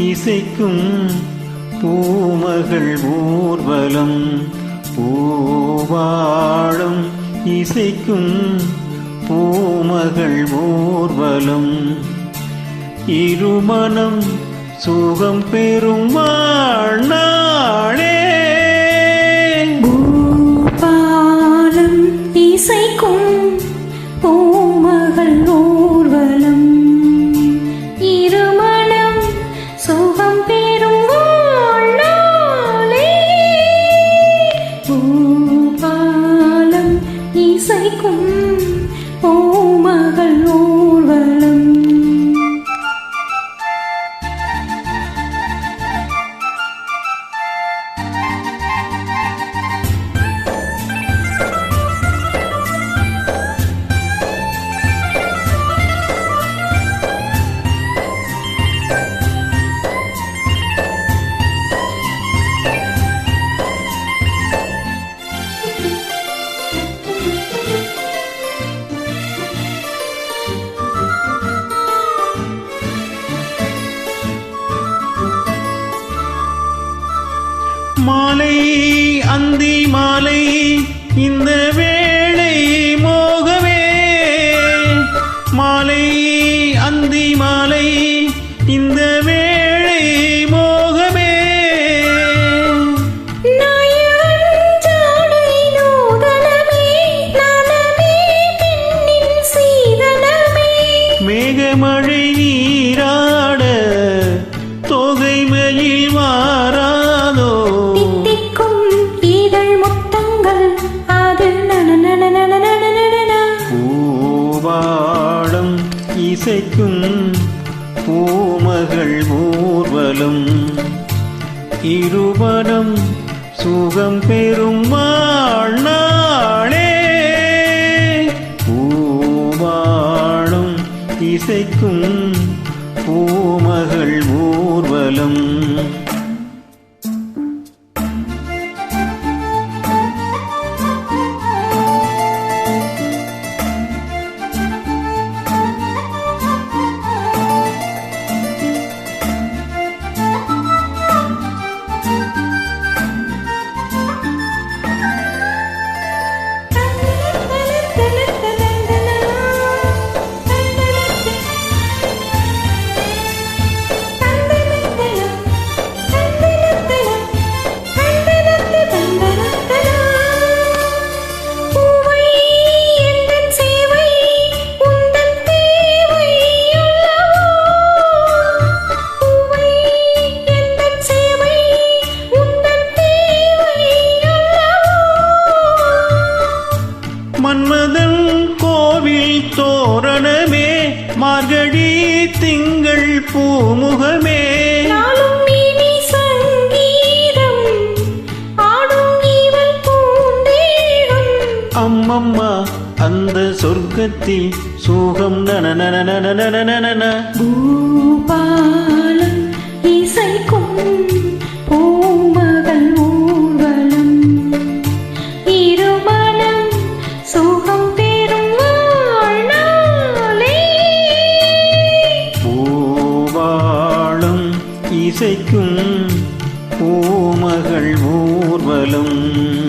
இசைக்கும் பூமகள் ஊர்வலம் பூவாழும் இசைக்கும் பூமகள் ஊர்வலம். இருமணம் சுகம் பெறும் வாழ்நாளே பூபாலம் இசைக்கும் பூமகள் ஊர் பூமகள் ஓ மாலை அந்தி மாலை இந்த வேளை மோகமே மாலை அந்தி மாலை இந்த வேளை மோகமே மேகமழை நீராட இசைக்கும் பூமகள் ஊர்வலும். இருவனம் சுகம் பெறும் மாண மார்கழி திங்கள் பூமுகமே. அம்மம்மா அந்த சொர்க்கத்தில் சூகம் நன பூபாலம் இசைக்கும் பூமகள் ஊர்வலம்.